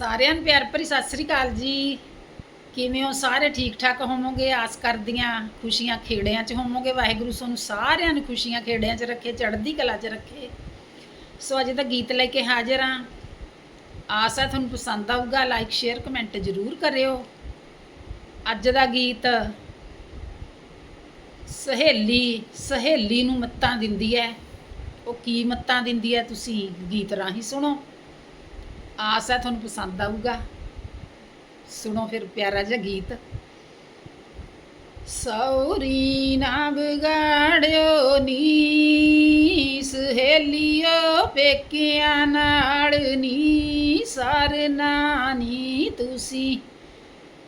ਸਾਰਿਆਂ ਨੂੰ ਪਿਆਰ ਭਰੀ ਸਤਿ ਸ੍ਰੀ ਅਕਾਲ ਜੀ। ਕਿਵੇਂ ਹੋ? ਸਾਰੇ ਠੀਕ ਠਾਕ ਹੋਵੋਗੇ? ਆਸ ਕਰਦੀਆਂ ਖੁਸ਼ੀਆਂ ਖੇੜਿਆਂ 'ਚ ਹੋਵੋਗੇ? ਵਾਹਿਗੁਰੂ ਤੁਹਾਨੂੰ ਸਾਰਿਆਂ ਨੂੰ ਖੁਸ਼ੀਆਂ ਖੇੜਿਆਂ 'ਚ ਰੱਖੇ, ਚੜ੍ਹਦੀ ਕਲਾ 'ਚ ਰੱਖੇ। ਸੋ ਅੱਜ ਦਾ ਗੀਤ ਲੈ ਕੇ ਹਾਜ਼ਰ ਹਾਂ। ਆਸ ਹੈ ਤੁਹਾਨੂੰ ਪਸੰਦ ਆਊਗਾ। ਲਾਈਕ, ਸ਼ੇਅਰ, ਕਮੈਂਟ ਜ਼ਰੂਰ ਕਰਿਓ। ਅੱਜ ਦਾ ਗੀਤ ਸਹੇਲੀ ਸਹੇਲੀ ਨੂੰ ਮੱਤਾਂ ਦਿੰਦੀ ਹੈ। ਉਹ ਕੀ ਮੱਤਾਂ ਦਿੰਦੀ ਹੈ? ਤੁਸੀਂ ਗੀਤ ਰਾਹੀਂ ਸੁਣੋ। ਆਸ ਹੈ ਤੁਹਾਨੂੰ ਪਸੰਦ ਆਊਗਾ। ਸੁਣੋ ਫਿਰ ਪਿਆਰਾ ਜਿਹਾ ਗੀਤ। ਸੌਰੀ ਨਾ ਵਿਗਾੜਿਓ ਨੀ ਸਹੇਲੀਓ ਪੇਕਿਆਂ ਨਾਲ ਨੀ ਸਰਨਾ ਨੀ ਤੁਸੀਂ।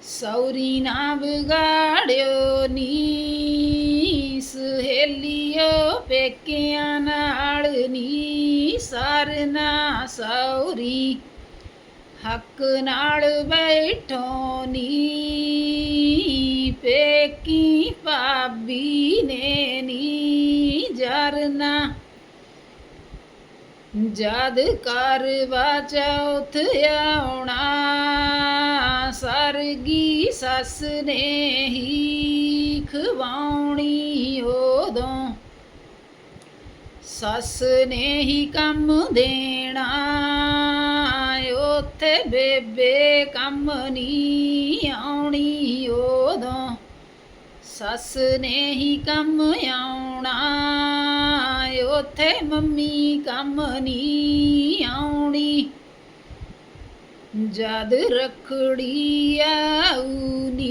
ਸੌਰੀ ਨਾ ਵਿਗਾੜਿਓ ਨੀ ਸਹੇਲੀਓ ਪੇਕਿਆਂ ਨਾਲ ਨੀ ਸਰਨਾ ਸੌਰੀ। ਹੱਕ ਨਾਲ ਬੈਠੋ ਨੀ। ਪੇਕੀ ਭਾਬੀ ਨੇ ਨੀ ਜਰਨਾ। ਜਦ ਕਰਵਾ ਚੌਥ ਆਉਣਾ, ਸਰਗੀ ਸੱਸ ਨੇ ਹੀ ਖਵਾਉਣੀ ਉਦੋਂ। ਸੱਸ ਨੇ ਹੀ ਕੰਮ ਦੇਣਾ। ਉੱਥੇ ਬੇਬੇ ਕੰਮ ਨਹੀਂ ਆਉਣੀ ਉਦੋਂ। ਸੱਸ ਨੇ ਹੀ ਕੰਮ ਆਉਣਾ ਉੱਥੇ ਮੰਮੀ ਕੰਮ ਨਹੀਂ ਆਉਣੀ। ਜਦ ਰਖੜੀ ਆਉਣੀ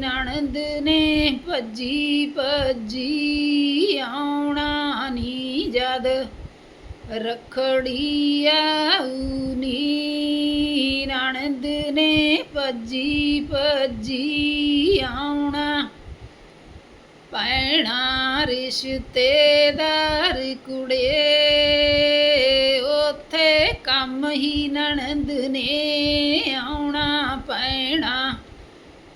ਨਣਦ ਨੇ ਭੱਜੀ ਭੱਜੀ ਆਉਣਾ ਨੀ ਜਦ। ਰਖੜੀ ਆਉਣੀ ਨਣਦ ਨੇ ਭੱਜੀ ਭੱਜੀ ਆਉਣਾ। ਪੈਣਾ ਰਿਸ਼ਤੇਦਾਰ ਕੁੜੇ, ਉਥੇ ਕੰਮ ਹੀ ਨਣਦ ਨੇ ਆਉਣਾ। ਪੈਣਾ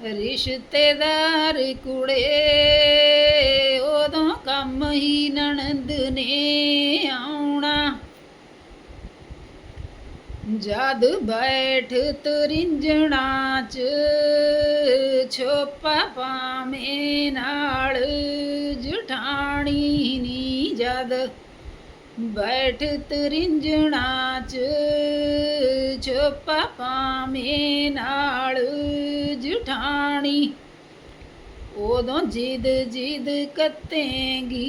ਰਿਸ਼ਤੇਦਾਰ ਕੁੜੇ, ਉਦੋਂ ਕੰਮ ਹੀ ਨਣਦ ਨੇ ਆਉਣਾ ਜਦ ਬੈਠ ਤਰਿੰਜਣਾ ਚ, ਛੋਪਾ ਪਾਵੇਂ ਨਾਲ ਜਠਾਣੀ ਨੀ ਜਦ ਬੈਠ ਤਰਿੰਜਣਾ ਚ, ਛੋਪਾ ਪਾਵੇਂ ਨਾਲ ਜਠਾਣੀ। ਉਦੋਂ ਜਿੱਦ ਜਿੱਦ ਕੱਤੇਂਗੀ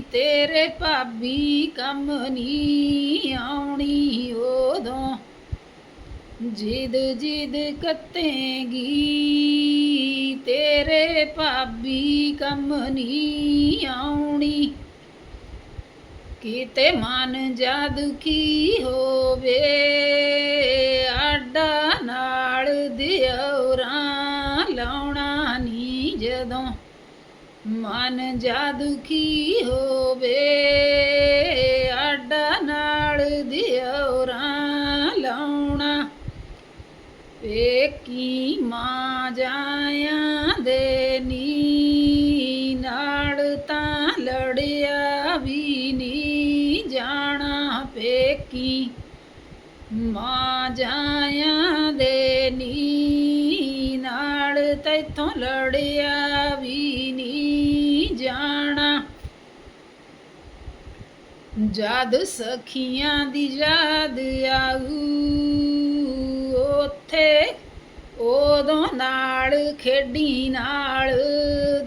ਤੇਰੇ ਭਾਬੀ ਕੰਮ ਨਹੀਂ ਆਉਣੀ ਉਦੋਂ। ਜਿੱਦ ਜਿੱਦ ਕੱਤੇਂਗੀ, ਤੇਰੇ ਭਾਬੀ ਕੰਮ ਨਹੀਂ ਆਉਣੀ। ਕਿਤੇ ਮਨ ਜਾ ਦੁਖੀ ਹੋਵੇ, ਆਡਾ ਨਾਲ ਦਿਉਰਾਂ ਲਾਉਣਾ ਨੀ ਜਦੋਂ। ਮਨ ਜਾ ਦੁਖੀ ਹੋਵੇ ਆਡਾ ਨਾਲ ਦਿਉਰਾਂ ਲਾਉਣਾ। ਪੇਕੀ ਮਾਂ ਜਾਇਆ ਦੇ ਨੀ ਨਾਲ ਤਾਂ ਲੜਿਆ ਵੀ ਨੀ ਜਾਣਾ। ਪੇਕੀ ਮਾਂ ਜਾਇਆ ਦੇ ਨੀ ਤੈਥੋਂ ਲੜਿਆ ਵੀ ਨੀ ਜਾਣਾ। ਜਦ ਸਖੀਆਂ ਦੀ ਯਾਦ ਆਊ, ਉੱਥੇ ਉਦੋਂ ਨਾਲ ਖੇਡੀ ਨਾਲ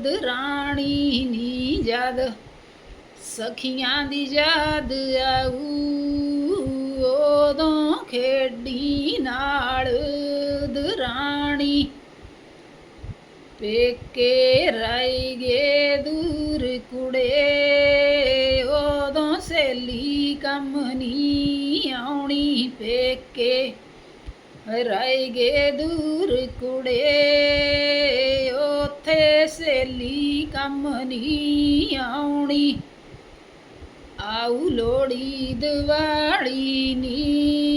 ਦਰਾਣੀ ਨੀ ਜਦ ਸਖੀਆਂ ਦੀ ਯਾਦ ਆਊ, ਉਦੋਂ ਖੇਡੀ ਨਾਲ ਦਰਾਣੀ ਪੇਕੇ ਰਹਿ ਗੇ ਦੂਰ ਕੁੜੇ। ਉਦੋਂ ਸੇਲੀ ਕੰਮ ਨਹੀਂ ਆਉਣੀ ਪੇਕੇ। ਰਹਿ ਗੇ ਦੂਰ ਕੁੜੇ। ਉਥੇ ਸੇਲੀ ਕੰਮ ਨਹੀਂ ਆਉਣੀ। ਆਉ ਲੋੜੀ ਦਿਵਾਲੀ ਨੀ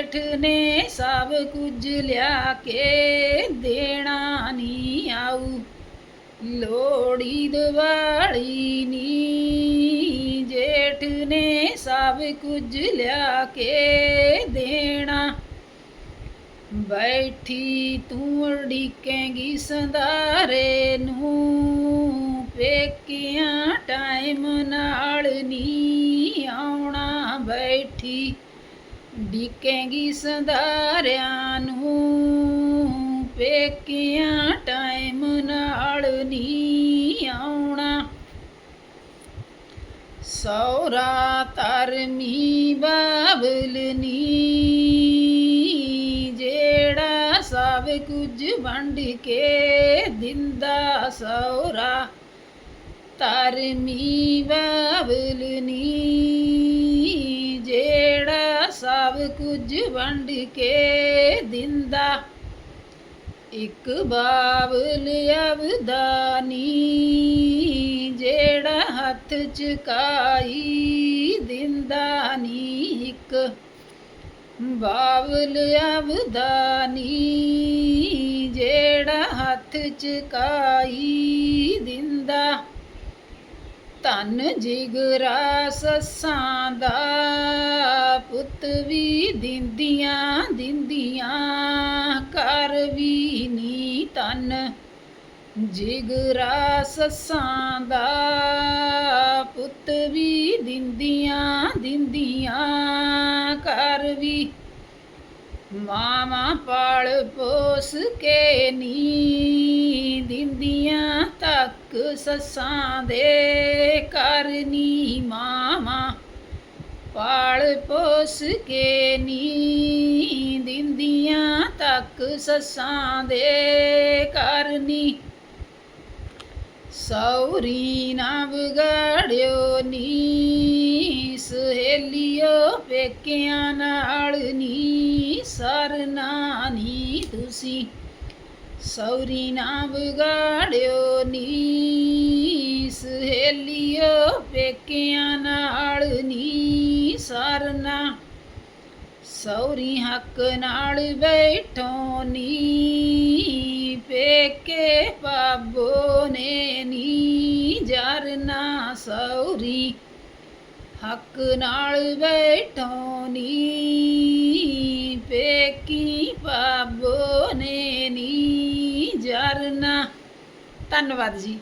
ਜੇਠ ਨੇ ਸਭ ਕੁਝ ਲਿਆ ਕੇ ਦੇਣਾ ਨੀ ਆਉ ਲੋੜੀ ਦਿਵਾਲੀ ਨੀ ਜੇਠ ਨੇ ਸਭ ਕੁਝ ਲਿਆ ਕੇ ਦੇਣਾ। ਬੈਠੀ ਤੂੰ ਉਡੀਕੇਂਗੀ ਸੰਧਾਰੇ ਨੂੰ, ਪੇਕਿਆਂ ਟਾਈਮ ਨਾਲ ਨੀ ਆਉਣਾ ਬੈਠੀ। ਡੀਕੇਂਗੀ ਸੰਧਾਰਿਆਂ ਨੂੰ, ਪੇਕਿਆਂ ਟਾਈਮ ਨਾਲ ਨਹੀਂ ਆਉਣਾ। ਸੌਰਾ ਤਰਮੀ ਬਾਬਲ ਨੀ, ਜਿਹੜਾ ਸਭ ਕੁਝ ਵੰਡ ਕੇ ਦਿੰਦਾ ਸੌਰਾ। ਤਰਮੀ ਬਾਬਲ ਨੀ। ਕੁਝ ਵੰਡ ਕੇ ਦਿੰਦਾ। ਇੱਕ ਬਾਬਲ ਅਵਦਾਨੀ ਜਿਹੜਾ ਹੱਥ ਕਾਈ ਦਿੰਦਾ ਨੀ ਇੱਕ ਬਾਬਲ ਅਵਦਾਨੀ ਜਿਹੜਾ ਹੱਥ ਕਾਈ ਦਿੰਦਾ। ਧਨ ਜਿਗਰਾ ਸੱਸਾਂ ਦਾ ਪੁੱਤ ਵੀ ਦਿੰਦੀਆਂ ਦਿੰਦੀਆਂ ਕਰ ਵੀ ਨੀ ਧਨ। ਜਿਗਰਾ ਸੱਸਾਂ ਦਾ ਪੁੱਤ ਵੀ ਦਿੰਦੀਆਂ ਦਿੰਦੀਆਂ ਕਰ ਵੀ। ਮਾਮਾ ਪਾਲ ਪੋਸ ਕੇ ਨੀ ਦਿੰਦੀਆਂ, ਤੱਕ ਸੱਸਾਂ ਦੇ ਕਰਨੀ ਮਾਮਾ ਪਾਲ ਪੋਸ ਕੇ ਨੀ ਦਿੰਦੀਆਂ ਤੱਕ ਸੱਸਾਂ ਦੇ ਕਰਨੀ ਸੌਰੀ ਨਾ ਵਿਗੜਿਓ ਨੀ ਸਹੇਲਿਓ ਪੇਕਿਆਂ ਨਾਲ ਨੀ ਸਰਨਾ ਨੀ ਤੁਸੀਂ। ਸੌਰੀ ਨਾ ਵਿਗੜਿਓ ਨੀ ਸਹੇਲੀਓ, ਪੇਕਿਆਂ ਨਾਲ ਨੀ ਸਰਨਾ। ਸੌਰੀ ਹੱਕ ਨਾਲ ਬੈਠੋ ਨੀ, ਪੇਕੇ ਪਾਬੋ ਨੇ ਨੀ ਜਰਨਾ। ਸੌਰੀ ਹੱਕ ਨਾਲ ਬੈਠੋ ਨੀ, ਪੇਕੀ ਪਾਬੋ ਨੇ ਨੀ ਜਰਨਾ। ਧੰਨਵਾਦ ਜੀ।